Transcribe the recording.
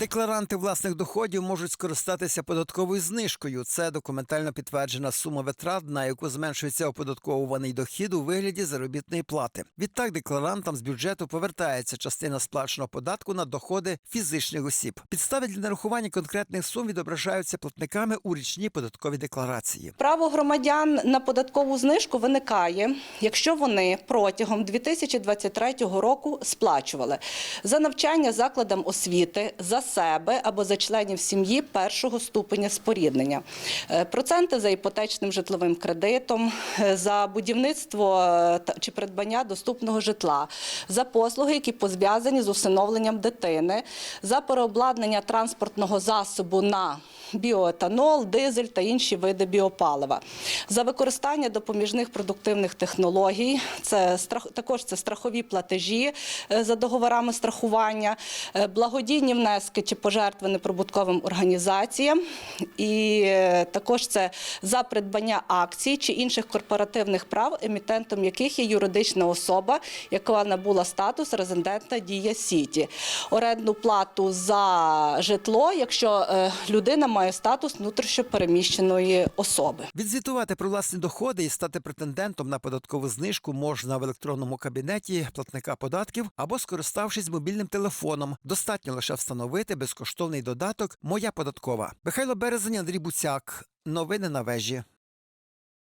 Декларанти власних доходів можуть скористатися податковою знижкою. Це документально підтверджена сума витрат, на яку зменшується оподатковуваний дохід у вигляді заробітної плати. Відтак декларантам з бюджету повертається частина сплаченого податку на доходи фізичних осіб. Підстави для нарахування конкретних сум відображаються платниками у річній податковій декларації. Право громадян на податкову знижку виникає, якщо вони протягом 2023 року сплачували за навчання закладам освіти, за себе або за членів сім'ї першого ступеня споріднення, Е, проценти за іпотечним житловим кредитом, е, за будівництво е, чи придбання доступного житла, за послуги, які пов'язані з усиновленням дитини, за переобладнання транспортного засобу на біоетанол, дизель та інші види біопалива. За використання допоміжних продуктивних технологій, це також це страхові платежі е, за договорами страхування, е, благодійні внески чи пожертви неприбутковим організаціям, і е, також це за придбання акцій чи інших корпоративних прав, емітентом яких є юридична особа, яка набула статус резидента Дія Сіті, орендну плату за житло, якщо людина має статус внутрішньопереміщеної особи. Відзвітувати про власні доходи і стати претендентом на податкову знижку можна в електронному кабінеті платника податків або скориставшись мобільним телефоном. Достатньо лише встановити безкоштовний додаток Моя податкова. Михайло Березень, Андрій Буцяк. Новини на вежі.